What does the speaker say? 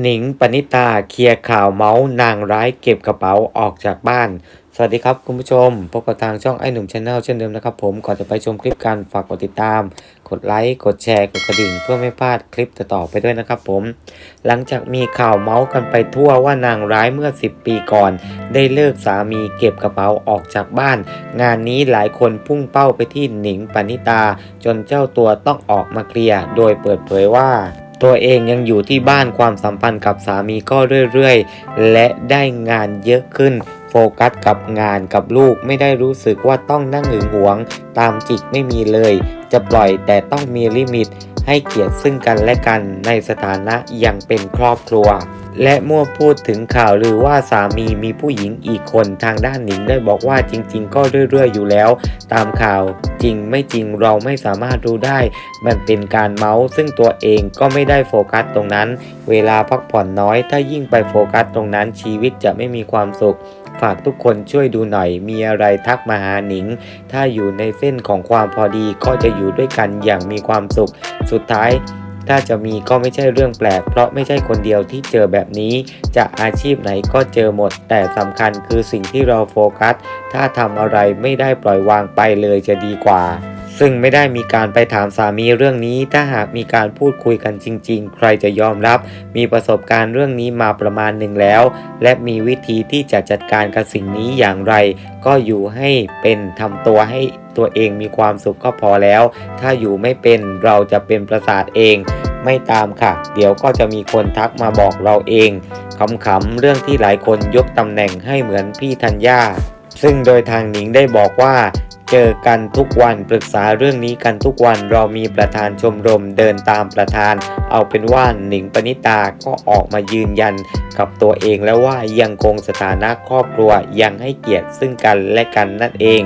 หนิงปณิตาเคลียร์ข่าวเมาส์นางร้ายเก็บกระเป๋าออกจากบ้าน สวัสดีครับคุณผู้ชม พบกับทางช่องไอ้หนุ่มชาแนลเช่นเดิมนะครับผมก่อนจะไปชมคลิปกันฝากกดติดตาม กดไลค์กดแชร์กดกระดิ่ง เพื่อไม่พลาดคลิปต่อๆไปด้วยนะครับผม หลังจากมีข่าวเมาส์กันไปทั่วว่านางร้ายเมื่อ 10 ปีก่อน ได้เลิกสามีเก็บกระเป๋าออกจากบ้าน งานนี้หลายคนพุ่งเป้าไปที่หนิงปณิตา จนเจ้าตัวต้องออกมาเคลียร์โดยเปิดเผยว่า ตัวเองยังอยู่ที่บ้านความสัมพันธ์กับสามีก็เรื่อยๆ และได้งานเยอะขึ้น โฟกัสกับงานกับลูกไม่ได้รู้สึกว่าต้องนั่งหึงหวง ตามจิกไม่มีเลย จะปล่อยแต่ต้องมีลิมิต ให้เกียรติซึ่งกันและกันในสถานะยังเป็นครอบครัว และเมื่อพูดถึงข่าวหรือว่าสามีมีผู้หญิงอีกคนทางด้านหนิงได้บอกว่าจริง ๆ ก็เรื่อย ๆ อยู่แล้ว ตามข่าวจริงไม่จริงเราไม่สามารถรู้ได้ มันเป็นการเมาส์ซึ่งตัวเองก็ไม่ได้โฟกัสตรงนั้น เวลาพักผ่อนน้อย ถ้ายิ่งไปโฟกัสตรงนั้นชีวิตจะไม่มีความสุข ฝากทุกคนช่วยดูหน่อย มีอะไรทักมาหาหนิง ถ้าอยู่ในเส้นของความพอดีก็จะอยู่ด้วยกันอย่างมีความสุข สุดท้าย ถ้าจะมีก็ไม่ใช่เรื่องแปลก เพราะไม่ใช่คนเดียวที่เจอแบบนี้ จะอาชีพไหนก็เจอหมด แต่สำคัญคือสิ่งที่เราโฟกัส ถ้าทำอะไรไม่ได้ปล่อยวางไปเลยจะดีกว่า ซึ่งไม่ได้มีการไปถามสามีเรื่องนี้ ถ้าหากมีการพูดคุยกันจริง ๆ ใครจะยอมรับ มีประสบการณ์เรื่องนี้มาประมาณหนึ่งแล้ว และมีวิธีที่จะจัดการกับสิ่งนี้อย่างไร ก็อยู่ให้เป็นทำตัวให้ตัวเองมีความสุขก็พอแล้ว ถ้าอยู่ไม่เป็นเราจะเป็นประสาทเอง ไม่ตามค่ะ เดี๋ยวก็จะมีคนทักมาบอกเราเองขำๆเรื่องที่หลายคนยกตำแหน่งให้เหมือนพี่ธัญญาซึ่งโดยทางหนิงได้บอกว่า เจอกันทุกวันปรึกษาเรื่องนี้กันทุกวันเรามีประธานชมรมเดินตามประธาน เอาเป็นว่าหนิงปณิตาก็ออกมายืนยันกับตัวเองแล้วว่ายังคงสถานะครอบครัวยังให้เกียรติซึ่งกันและกันนั่นเอง